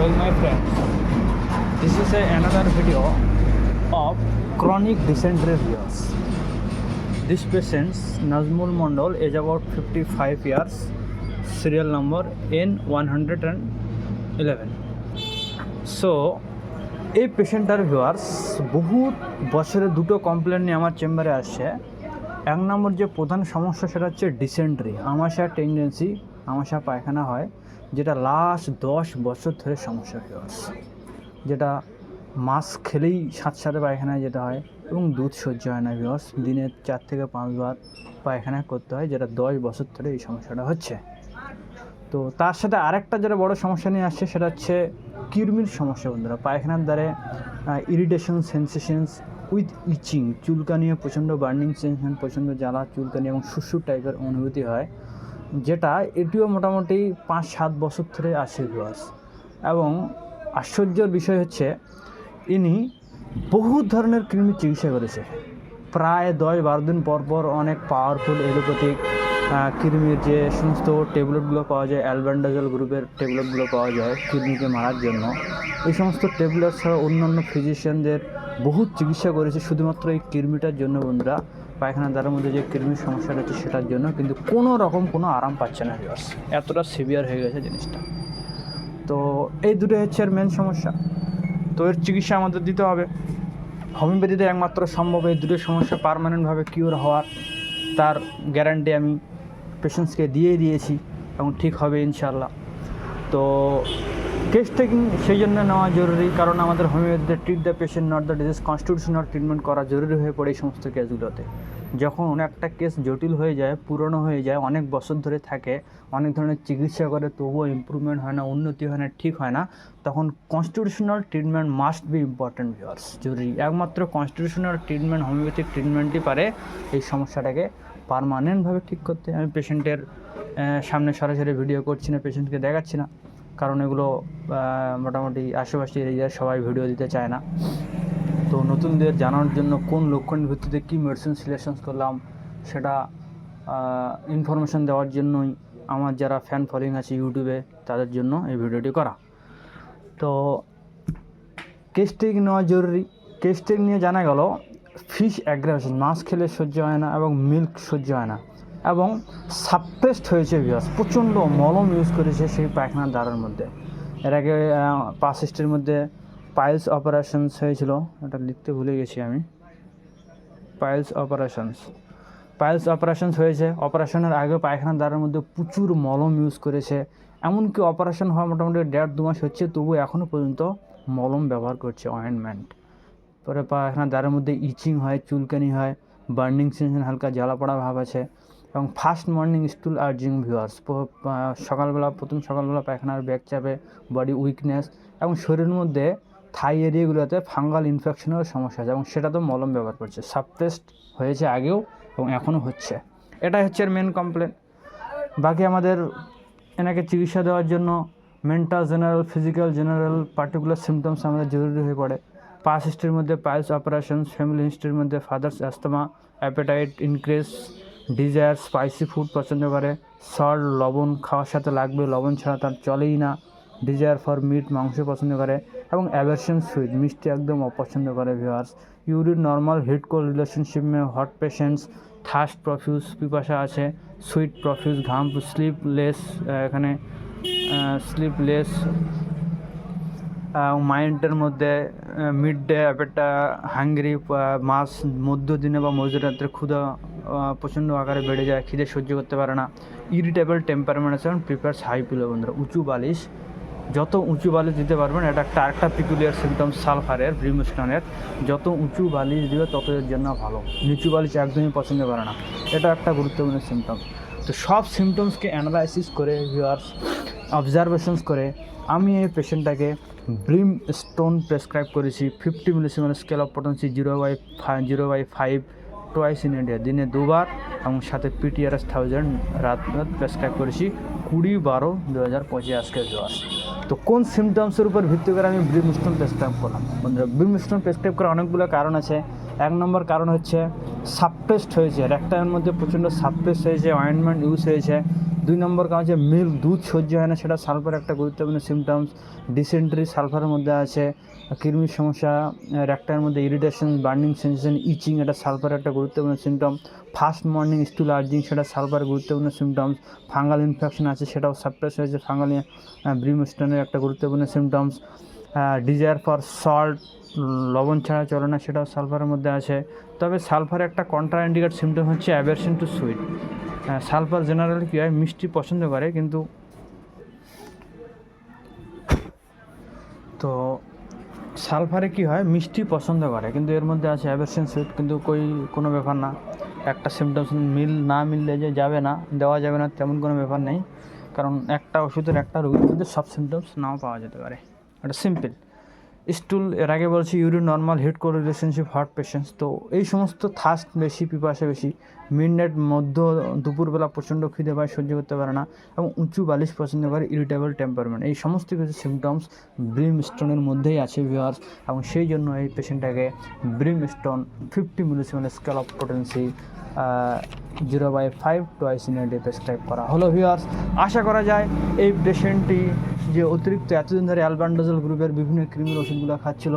well my friends this is a, another video of chronic dysentery viewers this patient Nazmul Mondol is about 55 years serial number N111 so এই পেশেন্টার viewers বহু বছরে দুটো complain নিয়ে আমার চেম্বারে আসছে এক নম্বর যে প্রধান সমস্যা সেটা হচ্ছে ডিসেন্ট্রি আমাশা টেন্ডেন্সি আমাশা পায়খানা হয়, যেটা লাস্ট দশ বছর ধরে সমস্যা ভিউয়ার্স যেটা মাছ খেলেই সাত সাথে পায়খানায় যেতে হয় এবং দুধ সহ্য হয় না ভিউয়ার্স দিনে চার থেকে পাঁচবার পায়খানা করতে হয়, যেটা দশ বছর ধরে এই সমস্যাটা হচ্ছে। তো তার সাথে আরেকটা যেটা বড় সমস্যা নিয়ে আসছে, সেটা হচ্ছে কৃমির সমস্যা বন্ধুরা। পায়খানার দ্বারে ইরিটেশন সেন্সেশনস উইথ ইচিং চুলকানিয়ে প্রচণ্ড বার্নিং সেন্সেশন প্রচণ্ড জ্বালা, চুলকানি এবং সুসুর টাইপের অনুভূতি হয়। যেটা এটিও মোটামুটি পাঁচ সাত বছর ধরে আসে ভিউয়ার্স এবং আশ্চর্যের বিষয় হচ্ছে, ইনি বহু ধরনের কৃমির চিকিৎসা করেছে। প্রায় দশ বারো দিন পর পর অনেক পাওয়ারফুল এলোপ্যাথিক কৃমির যে সমস্ত ট্যাবলেটগুলো পাওয়া যায় অ্যালবান্ডাজল গ্রুপের ট্যাবলেটগুলো পাওয়া যায় কৃমিকে মারার জন্য, এই সমস্ত ট্যাবলেট ছাড়া অন্যান্য ফিজিশিয়ানদের বহু চিকিৎসা করেছে, শুধুমাত্র এই কৃমিটার জন্য বন্ধুরা। পায়খানা দ্বারের মধ্যে যে কৃমির সমস্যা হচ্ছে সেটার জন্য কিন্তু কোনো রকম কোনো আরাম পাচ্ছে না ভিউয়ার্স এতটা সিভিয়ার হয়ে গেছে জিনিসটা। তো এই দুটো হচ্ছে এর মেন সমস্যা। তো এর চিকিৎসা আমাদের দিতে হবে। হোমিওপ্যাথিতে একমাত্র সম্ভব এই দুটো সমস্যা পারমানেন্টভাবে কিওর হওয়ার। তার গ্যারান্টি আমি পেশেন্টসকে দিয়ে দিয়েছি এবং ঠিক হবে ইনশাল্লাহ তো কেস টেকিং সেই জন্য নেওয়া জরুরি? কারণ আমাদের হোমিওপ্যাথিতে treat the patient not the disease constitutional treatment করা জরুরি হয়ে পড়ে এই সমস্ত কেসগুলোতে। যখন একটা কেস জটিল হয়ে যায়, পুরনো হয়ে যায়, অনেক বছর ধরে থাকে, অনেক ধরনের চিকিৎসা করে, তবুও ইম্প্রুভমেন্ট হয় না, উন্নতি হয় না, ঠিক হয় না, তখন constitutional treatment must be important viewers জরুরি। একমাত্র কনস্টিটিউশনাল ট্রিটমেন্ট হোমিওপ্যাথিক ট্রিটমেন্টই পারে এই সমস্যাটাকে পারমানেন্টভাবে ঠিক করতে। আমি পেশেন্টের সামনে সরাসরি ভিডিও করছি না পেশেন্টকে দেখাচ্ছি না। কারণ এগুলো মোটামুটি আশেপাশে এরিয়ার সবাই ভিডিও দিতে চায় না। তো নতুনদের জানার জন্য কোন লক্ষণের ভিত্তিতে কী মেডিসিন সিলেকশন করলাম, সেটা ইনফরমেশন দেওয়ার জন্যই আমার যারা ফ্যান ফলোয়িং আছে ইউটিউবে তাদের জন্য এই ভিডিওটি করা। তো কেস টেক নেওয়া জরুরি। কেস টেক নিয়ে জানা গেল ফিশ অ্যাগ্রাভেশন মাছ খেলে সহ্য হয় না এবং মিল্ক সহ্য হয় না। এবং সাপ্রেসড হয়েছে ভিউয়ার্স প্রচণ্ড মলম ইউজ করেছে সেই পায়খানার দ্বারের মধ্যে। এর আগে পাঁচ সিস্টের মধ্যে পাইলস অপারেশনস হয়েছিল। এটা লিখতে ভুলে গেছি আমি। পাইলস অপারেশনস পাইলস অপারেশনস হয়েছে। অপারেশনের আগে পায়খানার দ্বারের মধ্যে প্রচুর মলম ইউজ করেছে। এমনকি অপারেশন হওয়া মোটামুটি দেড় দু মাস হচ্ছে তবু এখনও পর্যন্ত মলম ব্যবহার করছে অয়েন্টমেন্ট পরে পায়খানার দ্বারের মধ্যে ইচিং হয়, চুলকানি হয় বার্নিং সেন্সেশন হালকা জ্বালা পড়া ভাব আছে। এবং first morning stool urging viewers. সকালবেলা, প্রথম সকালবেলা পায়খানার ব্যাগ চাপে, বডি উইকনেস এবং শরীরের মধ্যে থাই এরিয়াগুলোতে ফাঙ্গাল ইনফেকশনের সমস্যা আছে এবং সেটা তো মলম ব্যবহার করছে। সাপ্রেসড হয়েছে আগেও এবং এখনও হচ্ছে। এটাই হচ্ছে এর মেন কমপ্লেন বাকি আমাদের এনাকে চিকিৎসা দেওয়ার জন্য mental general physical general particular symptoms আমাদের জরুরি হয়ে পড়ে। পাস হিস্ট্রির মধ্যে পাইলস অপারেশন ফ্যামিলি হিস্ট্রির মধ্যে father's asthma appetite increase desire spicy food পছন্দ করে। সল্ট লবণ খাওয়ার সাথে লাগবে লবণ ছাড়া তার চলেই না। ডিজায়ার ফর মিট মাংস পছন্দ করে এবং অ্যাভারশন সুইট, মিষ্টি একদম অপছন্দ করে viewers. Urine normal heat cold relationship মে হট পেশেন্টস থার্স্ট প্রফিউজ পিপাসা আছে, সুইট প্রফিউজ ঘাম, স্লিপলেস এখানে স্লিপলেস মাইন্ডের মধ্যে মিড ডে একটা হাঙ্গরি মাস মধ্যদিনে বা মধ্যরাত্রে ক্ষুধা প্রচণ্ড আকারে বেড়ে যায়, খিদে সহ্য করতে পারে না। ইরিটেবল টেম্পারমেন্ট আছে এবং প্রিপেয়ার্স হাই পিলো বন্ধুরা, উঁচু বালিশ। যত উঁচু বালিশ দিতে পারবেন, এটা একটা আরেকটা পিকুলিয়ার সিমটম সালফারের ব্রিমস্টনের যত উঁচু বালিশ দিবে তত এর জন্য ভালো। নিচু বালিশ একদমই পছন্দ করে না। এটা একটা গুরুত্বপূর্ণ সিমটম তো সব সিমটমসকে অ্যানালাইসিস করে ভিউয়ার্স অবজারভেশনস করে, আমি এই পেশেন্টটাকে ব্রিম স্টোন প্রেসক্রাইব করেছি fifty millesimal scale of potency zero by five zero by five twice in India দিনে দুবার এবং সাথে পিটিআরএস থাউজেন্ড রাত রাত প্রেসক্রাইব করেছি কুড়ি বারো দু হাজার পঁচিশ আজকে জ্বর। তো কোন সিমটমসের উপর ভিত্তি করে আমি ব্রিমস্টোন প্রেসক্রাইব করলাম? বন্ধুরা ব্রিমস্টোন প্রেসক্রাইব করার অনেকগুলো কারণ আছে। এক নম্বর কারণ হচ্ছে সাপ্রেস্ট হয়েছে র্যাকটাইমের মধ্যে প্রচণ্ড সাপ্রেস হয়েছে অয়েন্টমেন্ট ইউজ হয়েছে। দুই নম্বর কারণ হচ্ছে মিল্ক দুধ সহ্য হয় না, সেটা সালফার একটা গুরুত্বপূর্ণ সিমটমস ডিসেন্ট্রি সালফারের মধ্যে আছে কৃমির সমস্যা র্যাকটার মধ্যে ইরিটেশন বার্নিং সেন্সেশন ইচিং এটা সালফার একটা গুরুত্বপূর্ণ symptom first morning stool urging সেটা সালফার গুরুত্বপূর্ণ সিমটমস ফাঙ্গাল ইনফেকশন আছে, সেটাও সাপ্রেস হয়েছে ফাঙ্গাল ব্রিমস্টোনের একটা গুরুত্বপূর্ণ সিমটমস ডিজায়ার ফর সল্ট লবণ ছাড়া চলে না, সেটাও সালফারের মধ্যে আছে। তবে সালফার একটা কন্ট্রা ইন্ডিকেট সিমটম হচ্ছে aversion to sweet sulphur generally কী হয়? মিষ্টি পছন্দ করে, কিন্তু তো সালফারে কি হয়? মিষ্টি পছন্দ করে, কিন্তু এর মধ্যে আছে অ্যাভারশন সুইট, কিন্তু কই কোনো ব্যাপার না। একটা সিমটমস মিল, না মিললে যে যাবে না, দেওয়া যাবে না, তেমন কোনো ব্যাপার নেই। কারণ একটা ওষুধের একটা রোগীর মধ্যে সব সিমটমস নাও পাওয়া যেতে পারে। এটা সিম্পল স্টুল, এর আগে বলছি urine, normal heat cold, relationship, hot patients. তো এই সমস্ত থাস্ট বেশি, পিপাসা বেশি, মিডনাইট, মধ্য, দুপুরবেলা প্রচণ্ড খিদে পায়, সহ্য করতে পারে না এবং উঁচু বালিশ পছন্দ করে ইরিটেবল টেম্পারমেন্ট এই সমস্ত কিছু সিমটমস ব্রিম স্টোনের মধ্যেই আছে ভিওয়ার্স এবং সেই জন্য এই পেশেন্টটাকে brimstone fifty millesimal scale of potency zero by five twice in day prescribe করা। হলো ভিওয়ার্স আশা করা যায় এই পেশেন্টটি যে অতিরিক্ত এতদিন ধরে অ্যালবান্ডাজল গ্রুপের বিভিন্ন ক্রিমির ওষুধগুলো খাচ্ছিল,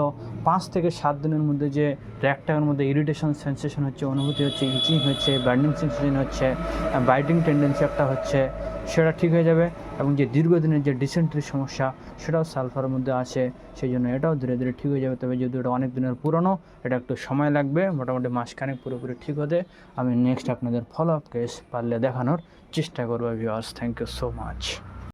পাঁচ থেকে সাত দিনের মধ্যে যে র্যাকটাকের মধ্যে ইরিটেশন সেন্সেশন হচ্ছে, অনুভূতি হচ্ছে ইচিং হচ্ছে বার্নিং সেন্সেশন হচ্ছে বাইটিং টেন্ডেন্সি একটা হচ্ছে, সেটা ঠিক হয়ে যাবে। এবং যে দীর্ঘদিনের যে ডিসেন্ট্রি সমস্যা, সেটাও সালফারের মধ্যে আছে সেই জন্য এটাও ধীরে ধীরে ঠিক হয়ে যাবে। তবে যেহেতু এটা অনেক দিনের পুরনো, এটা একটু সময় লাগবে, মোটামুটি মাসখানেক পুরোপুরি ঠিক হতে। আমি নেক্সট আপনাদের ফলো আপ কেস পারলে দেখানোর চেষ্টা করব viewers thank you so much